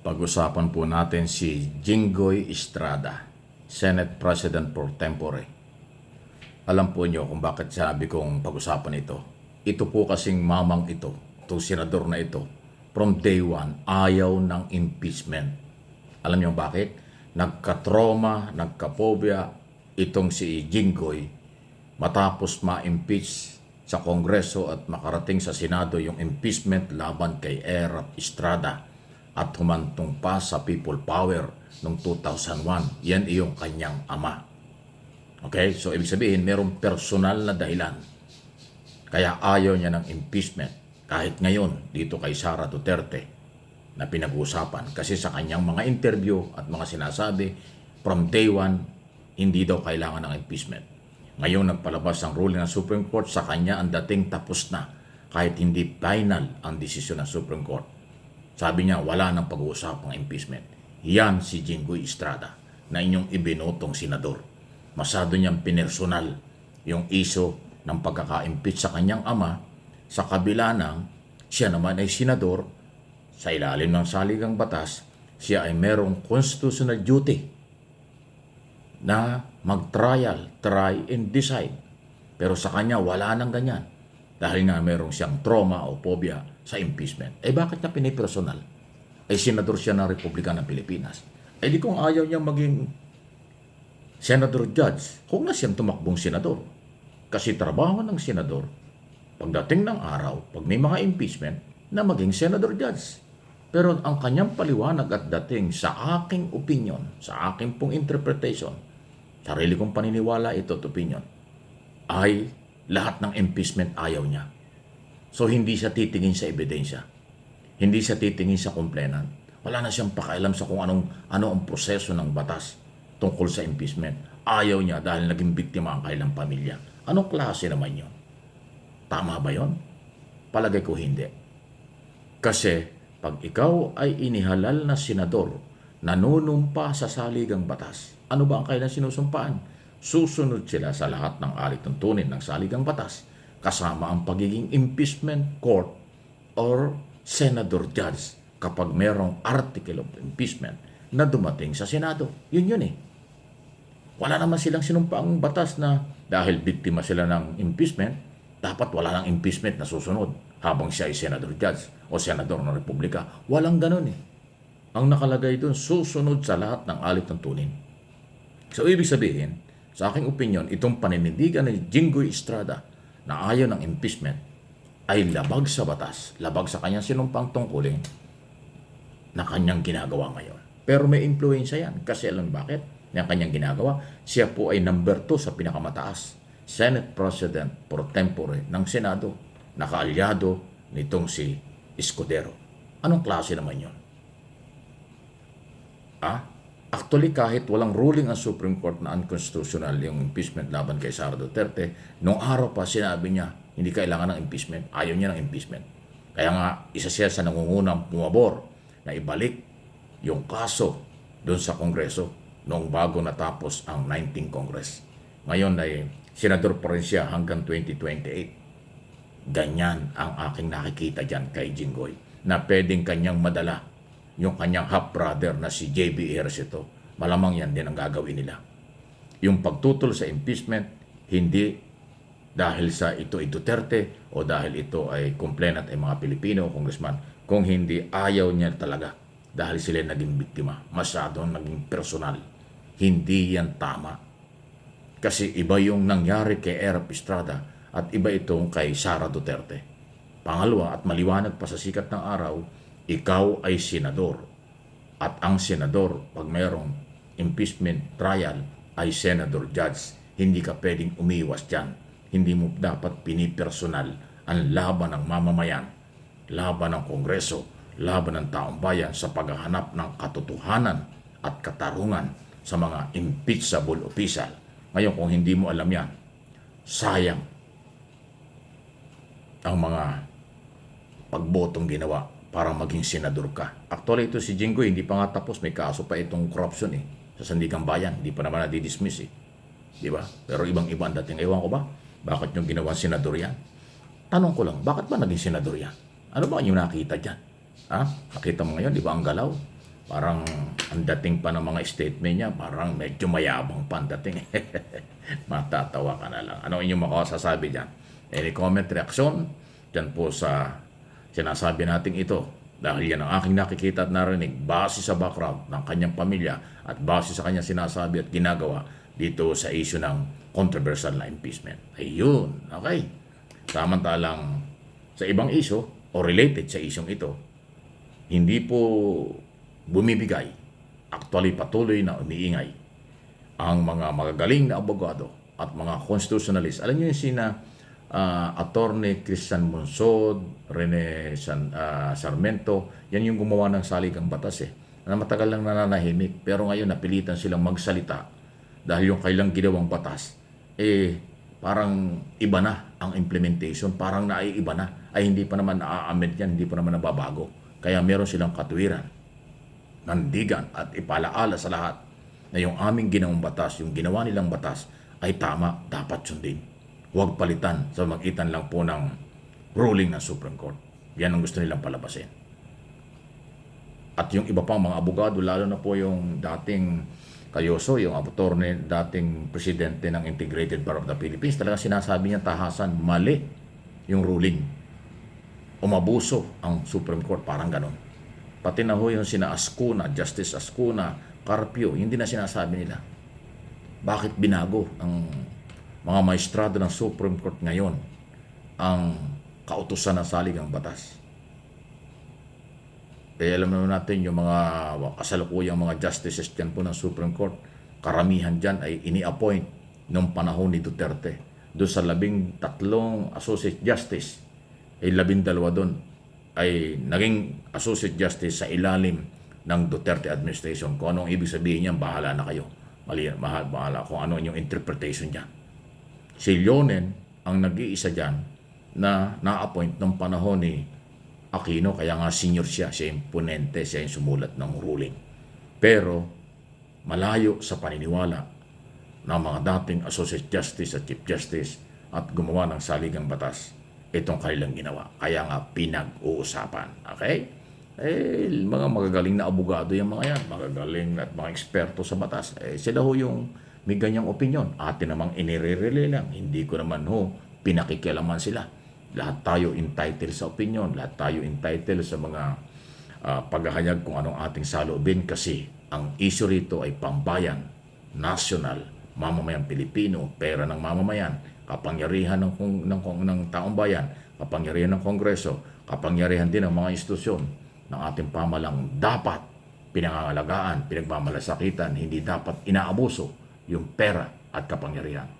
Pag-usapan po natin si Jinggoy Estrada, Senate President pro tempore. Alam po niyo kung bakit sabi kong pag-usapan ito. Ito po kasing mamang ito, itong senador na ito, from day one, ayaw ng impeachment. Alam niyo bakit? Nagka-trauma, nagka-phobia itong si Jinggoy matapos ma-impeach sa Kongreso at makarating sa Senado yung impeachment laban kay Erap Estrada at humantong pa sa people power noong 2001. Yan iyong kanyang ama. Okay? So, ibig sabihin, merong personal na dahilan. Kaya ayaw niya ng impeachment. Kahit ngayon, dito kay Sara Duterte, na pinag-uusapan. Kasi sa kanyang mga interview at mga sinasabi, from day one, hindi daw kailangan ng impeachment. Ngayon, nagpalabas ang ruling ng Supreme Court, sa kanya ang dating tapos na kahit hindi final ang desisyon ng Supreme Court. Sabi niya, wala nang pag-uusap ng impeachment. Yan si Jinggoy Estrada na inyong ibinotong senador. Masado niyang pinersonal yung iso ng pagkaka-impeach sa kanyang ama sa kabila ng siya naman ay senador sa ilalim ng saligang batas, siya ay merong constitutional duty na mag-trial, try and decide. Pero sa kanya, wala nang ganyan. Dahil nga merong siyang trauma o phobia sa impeachment. Eh bakit niya pinipersonal? Eh senador siya ng Republika ng Pilipinas. Eh di kung ayaw niya maging senador judge, kung na siyang tumakbong senador. Kasi trabaho ng senador, pagdating ng araw, pag may mga impeachment, na maging senador judge. Pero ang kanyang paliwanag at dating sa aking opinion, sa aking pong interpretation, sarili kong paniniwala ito at opinion, ay lahat ng impeachment ayaw niya. So hindi siya titingin sa ebidensya. Hindi siya titingin sa complainant. Wala na siyang pakialam sa kung anong ano ang proseso ng batas tungkol sa impeachment. Ayaw niya dahil naging biktima ang kailang pamilya. Anong klase naman yon? Tama ba yon? Palagay ko hindi. Kasi pag ikaw ay inihalal na senador, nanunumpa sa saligang batas, ano ba ang kailang sinusumpaan? Susunod sila sa lahat ng alituntunin ng saligang batas, kasama ang pagiging impeachment court or senador judge kapag merong article of impeachment na dumating sa Senado. Yun yun eh. Wala naman silang sinumpaang batas na dahil biktima sila ng impeachment, dapat wala ng impeachment na susunod habang siya ay senador judge o senador ng republika. Walang ganun eh. Ang nakalagay doon, susunod sa lahat ng alit ng tunin. So, ibig sabihin, sa aking opinion, itong paninindigan ni Jinggoy Estrada na ayaw ng impeachment ay labag sa batas, labag sa kanyang sinumpang tungkulin na kanyang ginagawa ngayon. Pero may influensya yan. Kasi alam bakit? Yung kanyang ginagawa, siya po ay number 2 sa pinakamataas. Senate President pro tempore ng Senado, nakaalyado nitong si Escudero. Anong klase naman yon? Ah? Actually, kahit walang ruling ang Supreme Court na unconstitutional yung impeachment laban kay Sara Duterte, nung araw pa sinabi niya, hindi kailangan ng impeachment. Ayaw niya ng impeachment. Kaya nga, isa siya sa nangungunang pumabor na ibalik yung kaso doon sa Kongreso noong bago natapos ang 19 Congress. Ngayon ay senador pa rin siya hanggang 2028. Ganyan ang aking nakikita dyan kay Jinggoy na pwedeng kanyang madala yung kanyang half-brother na si J.B. Ejercito. Malamang yan din ang gagawin nila. Yung pagtutol sa impeachment, hindi dahil sa ito ay Duterte o dahil ito ay complainant ay mga Pilipino, congressman, kung hindi ayaw niya talaga dahil sila naging biktima. Masyadong naging personal. Hindi yan tama. Kasi iba yung nangyari kay Erap Estrada at iba itong kay Sara Duterte. Pangalawa at maliwanag pa sa sikat ng araw, ikaw ay senador. At ang senador, pag mayroong impeachment trial, ay senador judge. Hindi ka pwedeng umiwas dyan. Hindi mo dapat pinipersonal ang laban ng mamamayan, laban ng kongreso, laban ng taong bayan sa paghahanap ng katotohanan at katarungan sa mga impeachable official. Ngayon, kung hindi mo alam yan, sayang ang mga pagbotong ginawa para maging senador ka. Actually, ito si Jinggoy, hindi pa nga tapos. May kaso pa itong corruption eh. Sa Sandigang Bayan, hindi pa naman na-dismiss eh. Di ba? Pero ibang-iba ang dating. Ewan ko ba? Bakit yung ginawa senador yan? Tanong ko lang, bakit ba naging senador yan? Ano ba yung nakita dyan? Ha? Nakita mo ngayon, di ba ang galaw? Parang ang dating pa ng mga statement niya, parang medyo mayabang pa ang dating. Matatawa ka na lang. Ano inyong makasasabi dyan? Any comment, reaction? Dyan po sa sinasabi nating ito. Dahil yan ang aking nakikita at narinig base sa background ng kanyang pamilya at base sa kanyang sinasabi at ginagawa dito sa issue ng controversial na impeachment. Ayun, okay. Samantalang sa ibang issue o related sa isyong ito, hindi po bumibigay, actually patuloy na umiingay ang mga magagaling na abogado at mga constitutionalist. Alam niyo yung sina ah, Attorney Christian Monsod, Rene San, ah, Sarmento, yan yung gumawa ng saligang batas eh. Na matagal lang nananahimik, pero ngayon napilitan silang magsalita dahil yung kailang ginawang batas, eh parang iba na ang implementation, parang naiiba na. Ay hindi pa naman naa-amend yan, hindi pa naman nababago. Kaya meron silang katuwiran nandigan at ipalaala sa lahat na yung aming ginawang batas, yung ginawa nilang batas ay tama, dapat sundin. Huwag palitan sa magitan lang po ng ruling ng Supreme Court. Yan ang gusto nilang palabasin. At yung iba pang mga abogado, lalo na po yung dating Kayoso, yung attorney, dating presidente ng Integrated Bar of the Philippines, talaga sinasabi niya tahasan, mali yung ruling. Umabuso ang Supreme Court, parang ganon. Pati na ho yung sina Ascuna, Justice Ascuna, Carpio, hindi na sinasabi nila. Bakit binago ang mga maestrado ng Supreme Court ngayon ang kautusan ng saligang batas? Kaya alam naman natin yung mga kasalukuyang mga justices dyan po ng Supreme Court, karamihan dyan ay ini-appoint noong panahon ni Duterte. Doon sa labing tatlong associate justice, ay labing dalawa doon ay naging associate justice sa ilalim ng Duterte administration. Kung anong ibig sabihin niyan, bahala na kayo. Mali, mahal, bahala kung ano yung interpretation niya. Si Leonen ang nag-iisa dyan na na-appoint ng panahon ni Aquino, kaya nga senior siya, siya yung siya yung sumulat ng ruling. Pero malayo sa paniniwala ng mga dating Associate Justice at Chief Justice at gumawa ng saligang batas itong kanilang ginawa. Kaya nga pinag-uusapan. Okay? Eh, mga magagaling na abogado yung mga yan, magagaling at mga eksperto sa batas. Eh, sila ho yung may ganyang opinion. Atin namang inire-relay lang. Hindi ko naman ho pinakikialaman sila. Lahat tayo entitled sa opinion. Lahat tayo entitled sa mga ah, paghahayag kung anong ating saloobin kasi ang issue rito ay pambayan, national, mamamayang Pilipino, pera ng mamamayan, kapangyarihan ng, ng, ng, ng taong bayan, kapangyarihan ng Kongreso, kapangyarihan din ng mga institusyon ng ating pamalang dapat pinangangalagaan, pinagmamalasakitan, hindi dapat inaabuso yung pera at kapangyarihan.